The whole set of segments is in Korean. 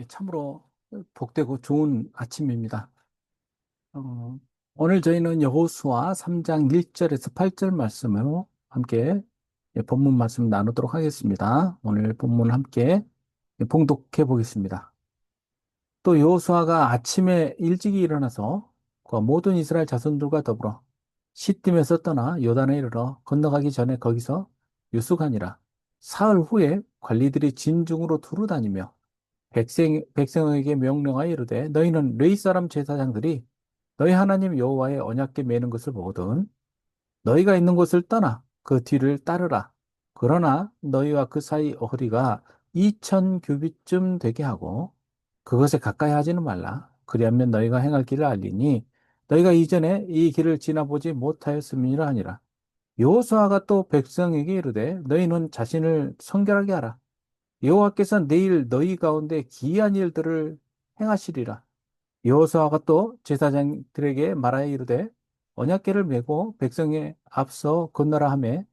예, 참으로 복되고 좋은 아침입니다. 어, 오늘 저희는 여호수아 3장 1절에서 8절 말씀으로 함께 예, 본문 말씀 나누도록 하겠습니다. 오늘 본문 함께 예, 봉독해 보겠습니다. 또 여호수아가 아침에 일찍이 일어나서 그 모든 이스라엘 자손들과 더불어 시딤에서 떠나 요단에 이르러 건너가기 전에 거기서 유숙하니라. 사흘 후에 관리들이 진중으로 두루 다니며 백성, 백성에게 명령하여 이르되 너희는 레이 사람 제사장들이 너희 하나님 여호와의 언약궤 매는 것을 보거든 너희가 있는 곳을 떠나 그 뒤를 따르라. 그러나 너희와 그 사이 어허리가 2천 규빗쯤 되게 하고 그것에 가까이 하지는 말라. 그리하면 너희가 행할 길을 알리니 너희가 이전에 이 길을 지나보지 못하였음이라 하니라. 여호수아가 또 백성에게 이르되 너희는 자신을 성결하게 하라 여호와께서 내일 너희 가운데 기이한 일들을 행하시리라. 여호수아가 또 제사장들에게 말하여 이르되 언약궤를 메고 백성에 앞서 건너라 하매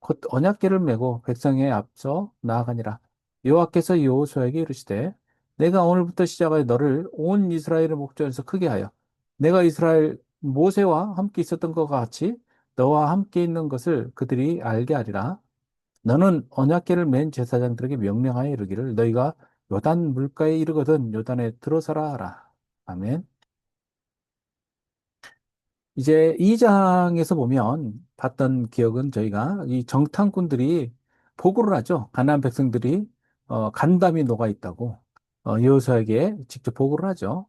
곧 언약궤를 메고 백성에 앞서 나아가니라. 여호와께서 여호수아에게 이르시되 내가 오늘부터 시작하여 너를 온 이스라엘의 목전에서 크게 하여 내가 이스라엘 모세와 함께 있었던 것과 같이 너와 함께 있는 것을 그들이 알게 하리라. 너는 언약궤를 맨 제사장들에게 명령하여 이르기를 너희가 요단 물가에 이르거든 요단에 들어서라 하라. 아멘. 이제 이 장에서 보면 봤던 기억은 저희가 이 정탐꾼들이 보고를 하죠. 가나안 백성들이 어, 간담이 녹아 있다고 어, 여호수아에게 직접 보고를 하죠.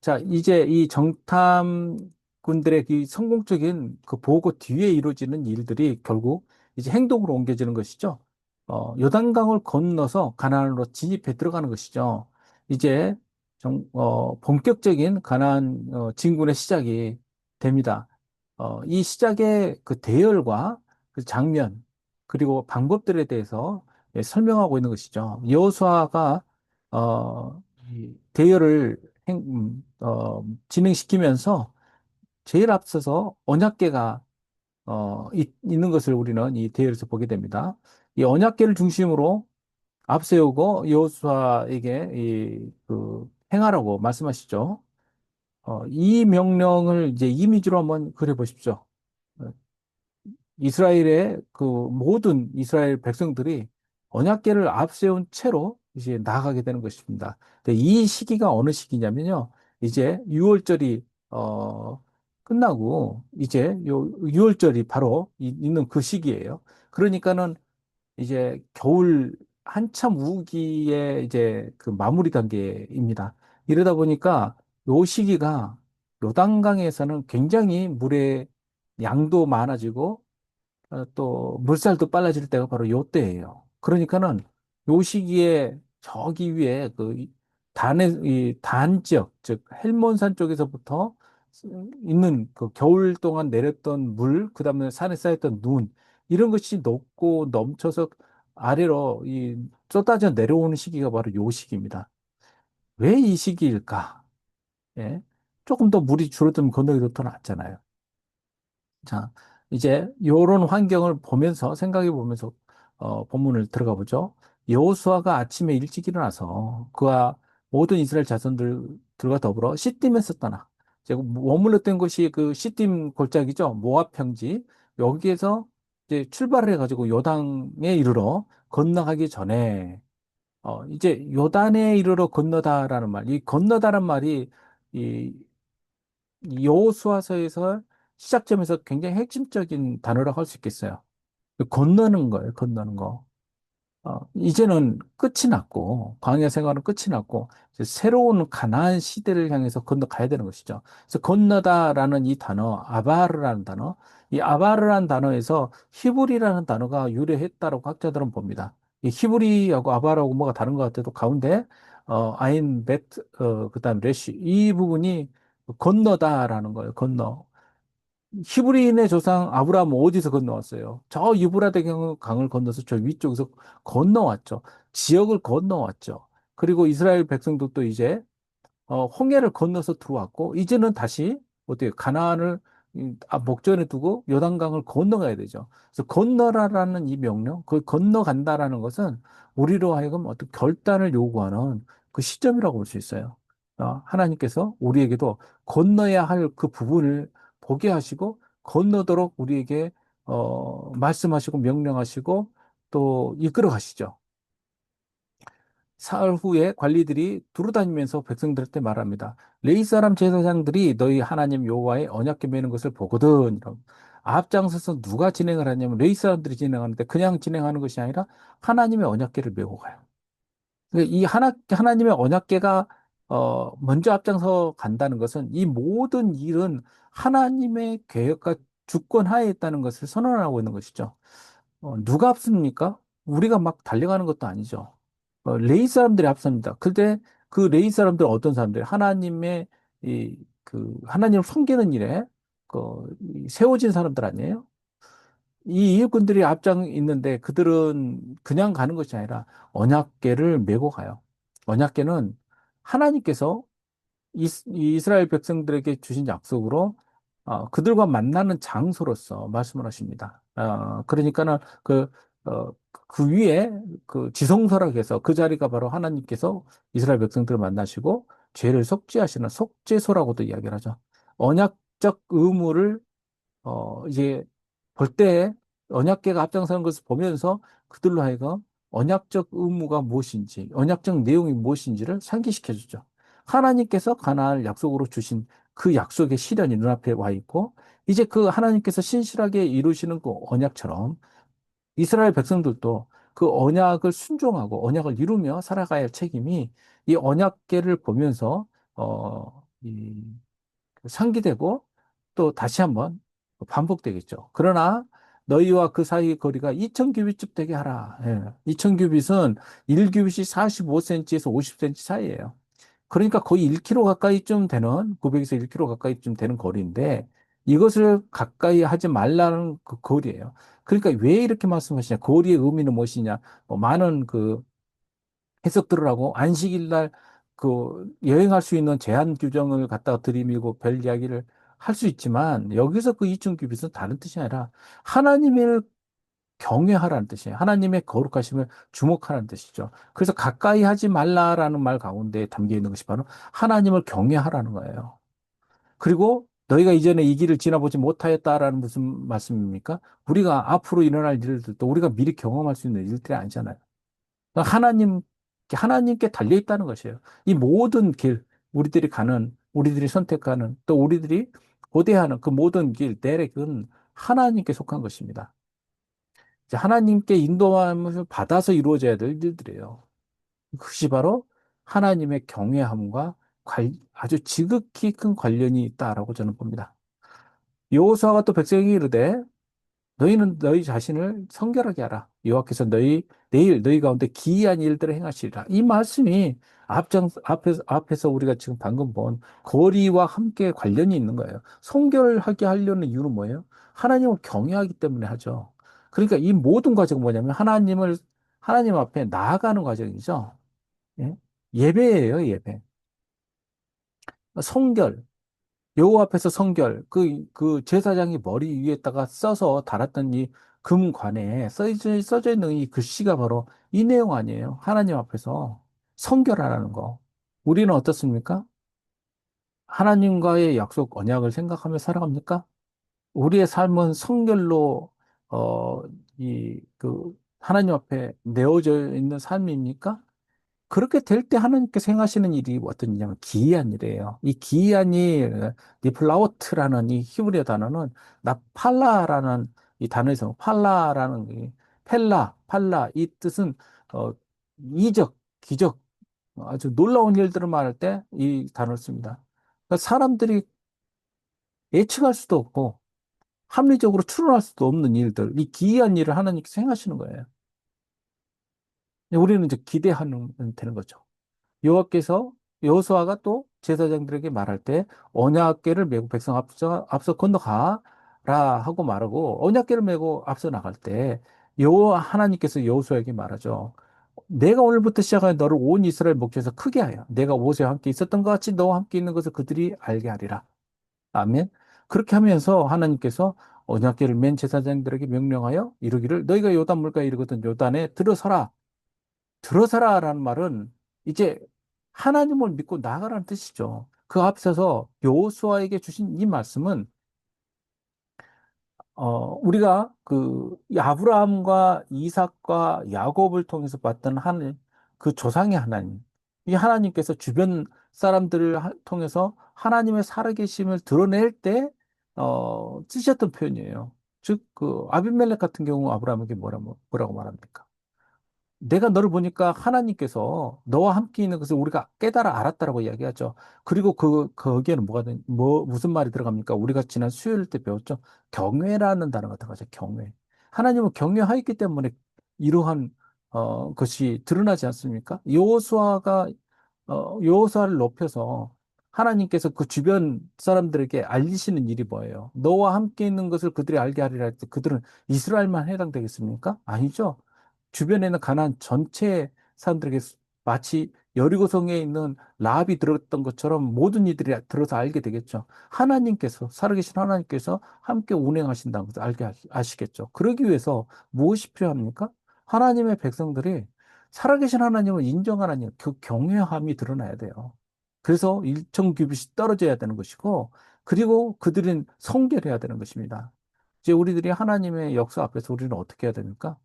자, 이제 이 정탐꾼들의 그 성공적인 그 보고 뒤에 이루어지는 일들이 결국 이제 행동으로 옮겨지는 것이죠. 어, 요단강을 건너서 가나안으로 진입해 들어가는 것이죠. 이제 정, 어, 본격적인 가나안 어, 진군의 시작이 됩니다. 어, 이 시작의 그 대열과 그 장면 그리고 방법들에 대해서 예, 설명하고 있는 것이죠. 여호수아가 어, 이 대열을 행, 음, 어, 진행시키면서 제일 앞서서 언약궤가 어, 이, 있는 것을 우리는 이 대열에서 보게 됩니다. 이 언약궤를 중심으로 앞세우고 여호수아에게 이, 그, 행하라고 말씀하시죠. 어, 이 명령을 이제 이미지로 한번 그려보십시오. 어, 이스라엘의 그 모든 이스라엘 백성들이 언약궤를 앞세운 채로 이제 나아가게 되는 것입니다. 이 시기가 어느 시기냐면요. 이제 6월절이 어, 끝나고 이제 요 6월절이 바로 이- 있는 그 시기예요. 그러니까는 이제 겨울 한참 우기의 이제 그 마무리 단계입니다. 이러다 보니까 요 시기가 요단강에서는 굉장히 물의 양도 많아지고 어, 또 물살도 빨라질 때가 바로 요 때예요. 그러니까는 요 시기에 저기 위에 그 단의 이 단 지역, 즉 헬몬산 쪽에서부터 있는 그 겨울 동안 내렸던 물, 그 다음에 산에 쌓였던 눈 이런 것이 녹고 넘쳐서 아래로 이 쏟아져 내려오는 시기가 바로 요 시기입니다. 왜 이 시기일까? 예. 조금 더 물이 줄어들면 건너기도 더 낫잖아요. 자, 이제 요런 환경을 보면서 생각해 보면서 어, 본문을 들어가 보죠. 여호수아가 아침에 일찍 일어나서 그와 모든 이스라엘 자손들과 더불어 시딤에서 떠나 이제 머물렀던 곳이 그 시딤 골짜기죠. 모압 평지 여기에서 이제 출발을 해가지고 요단에 이르러 건너가기 전에 어, 이제 요단에 이르러 건너다라는 말, 이 건너다란 말이 이 여호수아서에서 시작점에서 굉장히 핵심적인 단어라고 할 수 있겠어요. 건너는 거예요, 건너는 거. 어, 이제는 끝이 났고, 광야 생활은 끝이 났고, 새로운 가나안 시대를 향해서 건너가야 되는 것이죠. 그래서 건너다라는 이 단어, 아바르라는 단어, 이 아바르라는 단어에서 히브리라는 단어가 유래했다라고 학자들은 봅니다. 이 히브리하고 아바르하고 뭐가 다른 것 같아도 가운데, 어, 아인, 베트, 어, 그 다음 레시, 이 부분이 건너다라는 거예요, 건너. 히브리인의 조상 아브라함은 어디서 건너왔어요? 저 유브라데 강을 건너서 저 위쪽에서 건너왔죠. 지역을 건너왔죠. 그리고 이스라엘 백성들도 이제 어, 홍해를 건너서 들어왔고 이제는 다시 어떻게 가나안을 이, 아, 목전에 두고 요단강을 건너가야 되죠. 그래서 건너라라는 이 명령, 그 건너간다라는 것은 우리로 하여금 어떤 결단을 요구하는 그 시점이라고 볼 수 있어요. 어, 하나님께서 우리에게도 건너야 할 그 부분을 보게 하시고 건너도록 우리에게 어, 말씀하시고 명령하시고 또 이끌어 가시죠. 사흘 후에 관리들이 두루다니면서 백성들한테 말합니다. 레위 사람 제사장들이 너희 하나님 여호와의 언약궤 매는 것을 보거든. 앞장서서 누가 진행을 하냐면 레위 사람들이 진행하는데 그냥 진행하는 것이 아니라 하나님의 언약궤를 메고 가요. 그러니까 이 하나, 하나님의 언약궤가 어, 먼저 앞장서 간다는 것은 이 모든 일은 하나님의 계획과 주권 하에 있다는 것을 선언하고 있는 것이죠. 어, 누가 앞섭니까? 우리가 막 달려가는 것도 아니죠. 어, 레이 사람들이 앞섭니다. 근데 그 레이 사람들은 어떤 사람들? 하나님의 이, 그, 하나님을 섬기는 일에 그, 이 세워진 사람들 아니에요? 이 이웃군들이 앞장 있는데 그들은 그냥 가는 것이 아니라 언약궤를 메고 가요. 언약궤는 하나님께서 이스, 이스라엘 백성들에게 주신 약속으로 어, 그들과 만나는 장소로서 말씀을 하십니다. 어, 그러니까는 그, 어, 그 위에 그 지성소라고 해서 그 자리가 바로 하나님께서 이스라엘 백성들을 만나시고 죄를 속죄하시는 속죄소라고도 이야기를 하죠. 언약적 의무를 어, 이제 볼 때 언약궤가 앞장서는 것을 보면서 그들로 하여금 언약적 의무가 무엇인지, 언약적 내용이 무엇인지를 상기시켜 주죠. 하나님께서 가나안을 약속으로 주신 그 약속의 실현이 눈앞에 와 있고, 이제 그 하나님께서 신실하게 이루시는 그 언약처럼 이스라엘 백성들도 그 언약을 순종하고 언약을 이루며 살아가야 할 책임이 이 언약궤를 보면서 어, 이 상기되고 또 다시 한번 반복되겠죠. 그러나 너희와 그 사이의 거리가 2000규빗쯤 되게 하라. 예. 2000규빗은 1규빗이 45cm에서 50cm 사이예요. 그러니까 거의 1km 가까이쯤 되는 900에서 1km 가까이쯤 되는 거리인데 이것을 가까이 하지 말라는 그 거리예요. 그러니까 왜 이렇게 말씀하시냐? 거리의 의미는 무엇이냐? 뭐 많은 그 해석들을 하고 안식일 날 그 여행할 수 있는 제한 규정을 갖다가 들이밀고 별 이야기를 할 수 있지만 여기서 그 이중규빗은 다른 뜻이 아니라 하나님을 경외하라는 뜻이에요. 하나님의 거룩하심을 주목하라는 뜻이죠. 그래서 가까이 하지 말라라는 말 가운데 담겨 있는 것이 바로 하나님을 경외하라는 거예요. 그리고 너희가 이전에 이 길을 지나보지 못하였다라는 무슨 말씀입니까? 우리가 앞으로 일어날 일들도 우리가 미리 경험할 수 있는 일들이 아니잖아요. 그러니까 하나님, 하나님께 달려 있다는 것이에요. 이 모든 길, 우리들이 가는, 우리들이 선택하는, 또 우리들이 고대하는 그 모든 길, 대략은 하나님께 속한 것입니다. 하나님께 인도함을 받아서 이루어져야 될 일들이에요. 그것이 바로 하나님의 경외함과 아주 지극히 큰 관련이 있다라고 저는 봅니다. 여호수아가 또 백성에게 이르되 너희는 너희 자신을 성결하게 하라. 여호와께서 너희 내일 너희 가운데 기이한 일들을 행하시리라. 이 말씀이 앞장 앞에서 앞에서 우리가 지금 방금 본 거리와 함께 관련이 있는 거예요. 성결하게 하려는 이유는 뭐예요? 하나님을 경외하기 때문에 하죠. 그러니까 이 모든 과정은 뭐냐면 하나님을 하나님 앞에 나아가는 과정이죠. 예? 예배예요, 예배. 성결, 여호와 앞에서 성결, 그, 그 제사장이 머리 위에다가 써서 달았던 이 금관에 써져, 써져 있는 이 글씨가 바로 이 내용 아니에요. 하나님 앞에서 성결하라는 거. 우리는 어떻습니까? 하나님과의 약속, 언약을 생각하며 살아갑니까? 우리의 삶은 성결로, 어, 이, 그, 하나님 앞에 내어져 있는 삶입니까? 그렇게 될 때 하나님께서 행하시는 일이 어떤 일이냐면 기이한 일이에요. 이 기이한 일, 니플라우트라는 이 히브리어 단어는 나팔라라는 이 단어에서 팔라라는 이 펠라, 팔라 이 뜻은 어, 이적, 기적, 아주 놀라운 일들을 말할 때 이 단어를 씁니다. 그러니까 사람들이 예측할 수도 없고 합리적으로 추론할 수도 없는 일들, 이 기이한 일을 하나님께서 행하시는 거예요. 우리는 이제 기대하는 되는 거죠. 여호와께서 여호수아가 또 제사장들에게 말할 때 언약궤를 메고 백성 앞서 앞서 건너가라 하고 말하고 언약궤를 메고 앞서 나갈 때 여호와 하나님께서 여호수아에게 말하죠. 내가 오늘부터 시작하여 너를 온 이스라엘 목전에서 크게 하여 내가 모세와 함께 있었던 것 같이 너와 함께 있는 것을 그들이 알게 하리라. 아멘. 그렇게 하면서 하나님께서 언약궤를 맨 제사장들에게 명령하여 이르기를 너희가 요단 물가에 이르거든 요단에 들어서라. 들어서라라는 말은 이제 하나님을 믿고 나아가라는 뜻이죠. 그 앞서서 여호수아에게 주신 이 말씀은 어, 우리가 그 아브라함과 이삭과 야곱을 통해서 봤던 하나님, 그 조상의 하나님, 이 하나님께서 주변 사람들을 하- 통해서 하나님의 살아계심을 드러낼 때 어, 쓰셨던 표현이에요. 즉, 그 아비멜렉 같은 경우 아브라함에게 뭐라, 뭐라고 말합니까? 내가 너를 보니까 하나님께서 너와 함께 있는 것을 우리가 깨달아 알았다라고 이야기하죠. 그리고 그, 거기에는 뭐가, 든- 뭐, 무슨 말이 들어갑니까? 우리가 지난 수요일 때 배웠죠. 경외라는 단어가 들어가죠. 경외. 하나님은 경외하였기 때문에 이러한, 어, 것이 드러나지 않습니까? 여호수아가, 어, 여호수아를 높여서 하나님께서 그 주변 사람들에게 알리시는 일이 뭐예요? 너와 함께 있는 것을 그들이 알게 하리라 할 때 그들은 이스라엘만 해당되겠습니까? 아니죠. 주변에 있는 가나안 전체 사람들에게 마치 여리고성에 있는 라합이 들었던 것처럼 모든 이들이 들어서 알게 되겠죠. 하나님께서 살아계신 하나님께서 함께 운행하신다는 것을 알게 하- 아시겠죠. 그러기 위해서 무엇이 필요합니까? 하나님의 백성들이 살아계신 하나님을 인정하는 그 경외함이 드러나야 돼요. 그래서 일정 규빗이 떨어져야 되는 것이고, 그리고 그들은 성결해야 되는 것입니다. 이제 우리들이 하나님의 역사 앞에서 우리는 어떻게 해야 됩니까?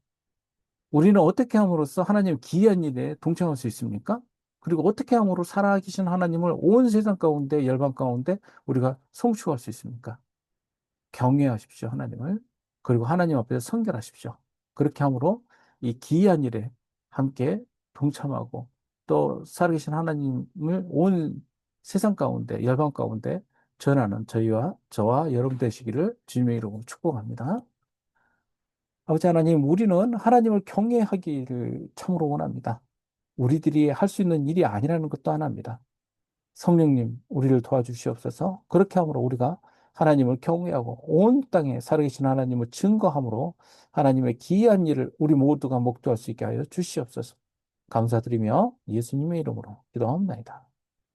우리는 어떻게 함으로써 하나님 기이한 일에 동참할 수 있습니까? 그리고 어떻게 함으로 살아계신 하나님을 온 세상 가운데, 열방 가운데 우리가 송축할 수 있습니까? 경외하십시오, 하나님을. 그리고 하나님 앞에서 성결하십시오. 그렇게 함으로 이 기이한 일에 함께 동참하고 또 살아계신 하나님을 온 세상 가운데, 열방 가운데 전하는 저희와 저와 여러분 되시기를 주님의 이름으로 축복합니다. 아버지 하나님, 우리는 하나님을 경외하기를 참으로 원합니다. 우리들이 할 수 있는 일이 아니라는 것도 하나입니다. 성령님, 우리를 도와주시옵소서. 그렇게 함으로 우리가 하나님을 경외하고 온 땅에 살아계신 하나님을 증거함으로 하나님의 기이한 일을 우리 모두가 목도할 수 있게 하여 주시옵소서. 감사드리며 예수님의 이름으로 기도합니다.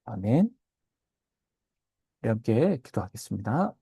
아멘. 우리 함께 기도하겠습니다.